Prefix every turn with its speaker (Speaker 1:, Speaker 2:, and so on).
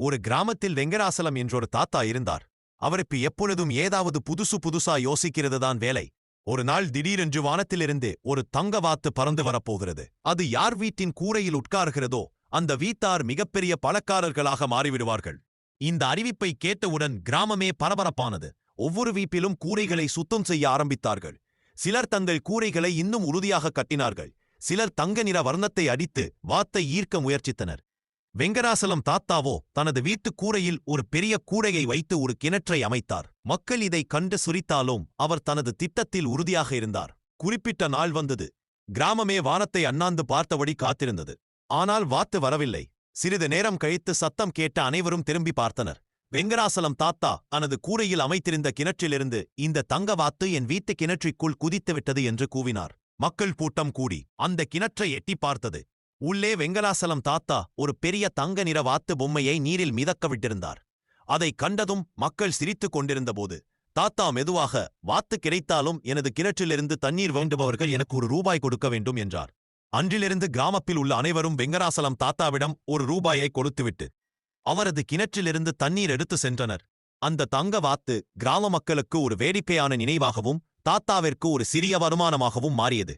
Speaker 1: ஒரு கிராமத்தில் வெங்கடாசலம் என்றொரு தாத்தா இருந்தார். அவருக்கு எப்பொழுதும் ஏதாவது புதுசு புதுசா யோசிக்கிறதுதான் வேலை. ஒரு நாள் திடீரென்று வானத்திலிருந்து ஒரு தங்க வாத்து பறந்து வரப்போகிறது. அது யார் வீட்டின் கூரையில் உட்கார்கிறதோ அந்த வீட்டார் மிகப்பெரிய பணக்காரர்களாக மாறிவிடுவார்கள். இந்த அறிவிப்பை கேட்டவுடன் கிராமமே பரபரப்பானது. ஒவ்வொரு வீட்டிலும் கூரைகளை சுத்தம் செய்ய ஆரம்பித்தார்கள். சிலர் தங்கள் கூரைகளை இன்னும் உறுதியாக கட்டினார்கள். சிலர் தங்க நிற வர்ணத்தை அடித்து வாத்தை ஈர்க்க முயற்சித்தனர். வெங்கடாசலம் தாத்தாவோ தனது வீட்டுக் கூரையில் ஒரு பெரிய கூடையை வைத்து ஒரு கிணற்றை அமைத்தார். மக்கள் இதை கண்டு சுரித்தாலும் அவர் தனது திட்டத்தில் உறுதியாக இருந்தார். குறிப்பிட்ட நாள் வந்தது. கிராமமே வானத்தை அண்ணாந்து பார்த்தபடி காத்திருந்தது. ஆனால் வாத்து வரவில்லை. சிறிது நேரம் கழித்து சத்தம் கேட்ட அனைவரும் திரும்பி பார்த்தனர். வெங்கடாசலம் தாத்தா தனது கூரையில் அமைத்திருந்த கிணற்றிலிருந்து இந்த தங்க வாத்து என் வீட்டு கிணற்றிற்குள் குதித்துவிட்டது என்று கூவினார். மக்கள் கூட்டம் கூடி அந்த கிணற்றை எட்டி பார்த்தது. உள்ளே வெங்கடாசலம் தாத்தா ஒரு பெரிய தங்க நிற வாத்து பொம்மையை நீரில் மிதக்க விட்டிருந்தார் அதைக் கண்டதும் மக்கள் சிரித்துக் கொண்டிருந்தபோது தாத்தா மெதுவாக வாத்து கிடைத்தாலும் எனது கிணற்றிலிருந்து தண்ணீர் வேண்டுபவர்கள் எனக்கு ஒரு ரூபாய் கொடுக்க வேண்டும் என்றார். அன்றிலிருந்து கிராமத்தில் உள்ள அனைவரும் வெங்கடாசலம் தாத்தாவிடம் ஒரு ரூபாயை கொடுத்துவிட்டு அவரது கிணற்றிலிருந்து தண்ணீர் எடுத்து சென்றனர். அந்த தங்க வாத்து கிராம மக்களுக்கு ஒரு வேடிக்கையான நினைவாகவும் தாத்தாவிற்கு ஒரு சிறிய வருமானமாகவும் மாறியது.